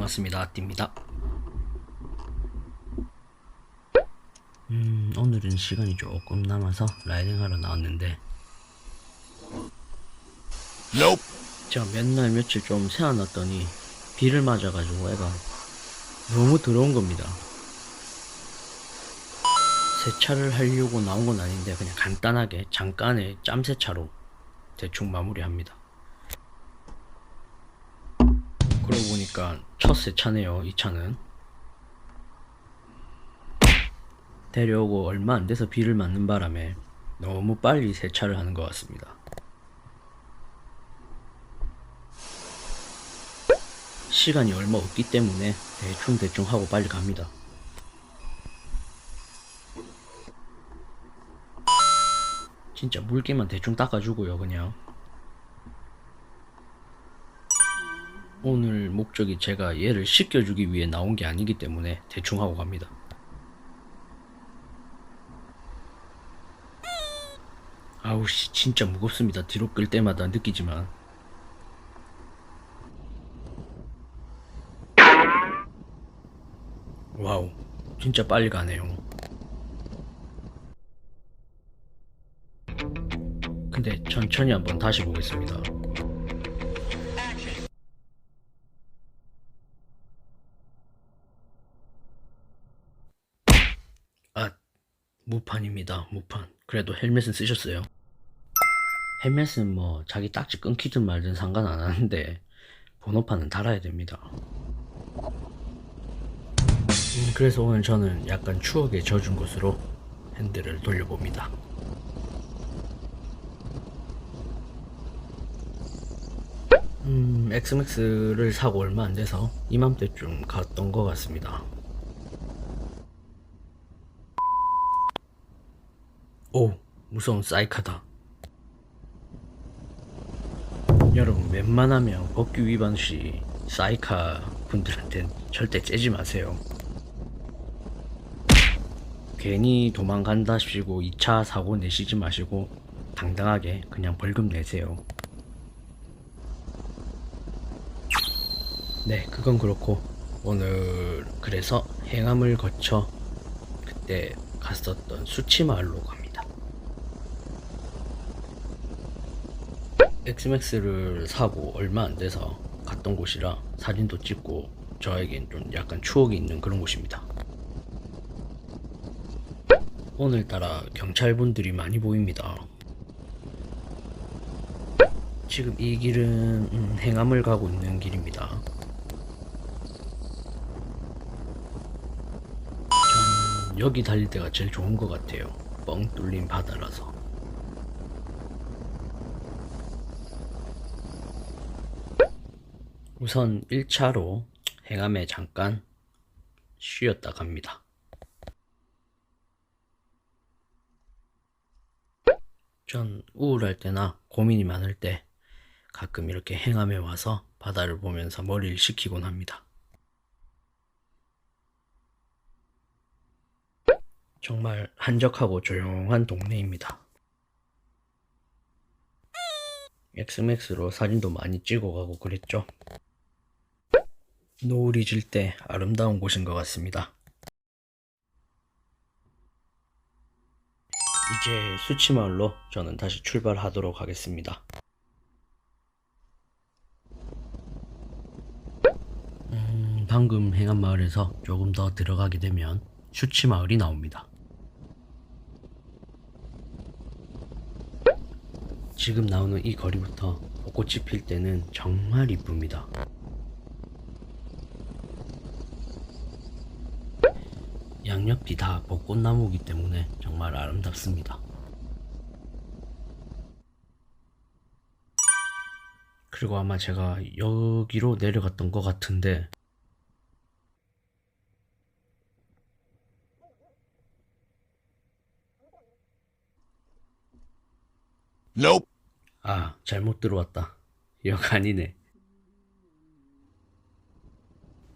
네, 반갑습니다. 아띠입니다. 음, 오늘은 시간이 조금 남아서 라이딩 하러 나왔는데 Nope. 제가 맨날 며칠 좀 세워놨더니 비를 맞아가지고 애가 너무 더러운 겁니다. 세차를 하려고 나온 건 아닌데 그냥 간단하게 잠깐의 짬 세차로 대충 마무리합니다. 그러고 보니까 첫 세 차네요, 이 차는. 데려오고 얼마 안 돼서 비를 맞는 바람에 너무 빨리 세차를 하는 것 같습니다. 시간이 얼마 없기 때문에 대충 대충 하고 빨리 갑니다. 진짜 물기만 대충 닦아주고요, 그냥. 오늘 목적이 제가 얘를 씻겨주기 위해 나온 게 아니기 때문에 대충 하고 갑니다. 아우씨, 진짜 무겁습니다. 뒤로 끌 때마다 느끼지만. 와우, 진짜 빨리 가네요. 근데 천천히 한번 다시 보겠습니다. 아, 무판입니다. 무판. 그래도 헬멧은 쓰셨어요. 헬멧은 뭐 자기 딱지 끊기든 말든 상관 안 하는데 번호판은 달아야 됩니다. 음, 그래서 오늘 저는 약간 추억에 젖은 곳으로 핸들을 돌려봅니다. 음, 엑스맥스를 사고 얼마 안 돼서 이맘때쯤 갔던 것 같습니다. 오, 무서운 사이카다. 여러분, 웬만하면 법규 위반 시 사이카 분들한텐 절대 째지 마세요. 괜히 도망간다시고 2차 사고 내시지 마시고 당당하게 그냥 벌금 내세요. 네, 그건 그렇고 오늘 그래서 행암을 거쳐 그때 갔었던 수치마을로 갑니다. 엑스맥스를 사고 얼마 안 돼서 갔던 곳이라 사진도 찍고 저에겐 좀 약간 추억이 있는 그런 곳입니다. 오늘따라 경찰분들이 많이 보입니다. 지금 이 길은 음, 행암을 가고 있는 길입니다. 전 여기 달릴 때가 제일 좋은 것 같아요. 뻥 뚫린 바다라서. 우선 1차로 행암에 잠깐 쉬었다 갑니다. 전 우울할 때나 고민이 많을 때 가끔 이렇게 행암에 와서 바다를 보면서 머리를 식히곤 합니다. 정말 한적하고 조용한 동네입니다. 엑스맥스로 사진도 많이 찍어가고 그랬죠. 노을이 질 때 아름다운 곳인 것 같습니다. 이제 수치마을로 저는 다시 출발하도록 하겠습니다. 음, 방금 행한 마을에서 조금 더 들어가게 되면 수치 마을이 나옵니다. 지금 나오는 이 거리부터 벚꽃이 필 때는 정말 이쁩니다. 양옆이 다 벚꽃나무이기 때문에 정말 아름답습니다. 그리고 아마 제가 여기로 내려갔던 것 같은데 Nope. 아 잘못 들어왔다. 역 아니네.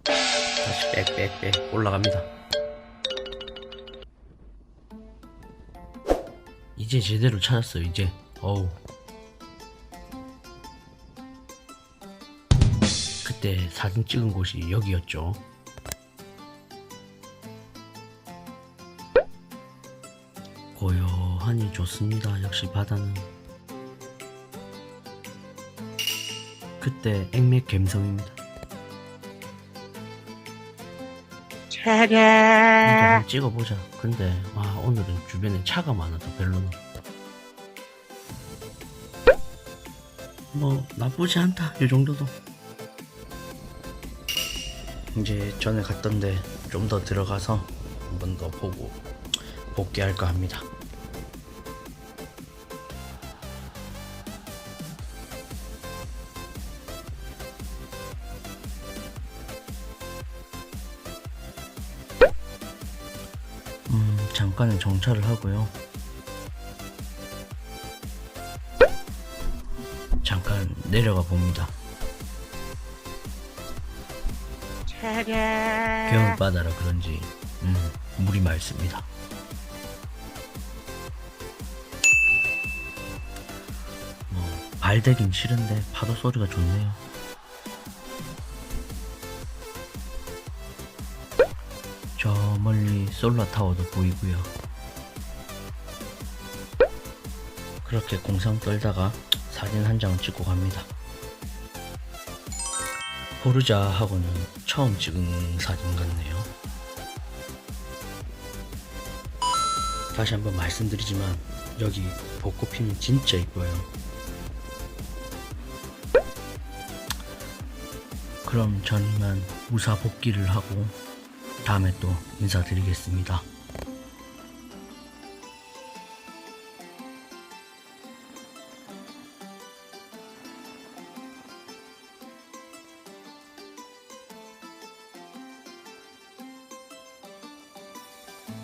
다시 빽빽빽 올라갑니다. 이제 제대로 찾았어 이제. 어우. 그때 사진 찍은 곳이 여기였죠. 고요하니 좋습니다. 역시 바다는. 그때 액맥 갬성입니다. 한번 찍어보자. 근데 와 오늘은 주변에 차가 많아서 별로네. 뭐 나쁘지 않다. 이 정도도. 이제 전에 갔던데 좀 더 들어가서 한 번 더 보고 복귀할까 합니다. 잠깐은 정차를 하고요. 잠깐 내려가 봅니다. 겨울바다라 그런지 음, 물이 맑습니다. 뭐 발대긴 싫은데 파도 소리가 좋네요. 멀리 솔라타워도 보이고요. 그렇게 공상 떨다가 사진 한 장 찍고 갑니다. 포르자 하고는 처음 찍은 사진 같네요. 다시 한번 말씀드리지만 여기 벚꽃 피면 진짜 이뻐요. 그럼 전 이만 무사 복귀를 하고 다음에 또 인사드리겠습니다.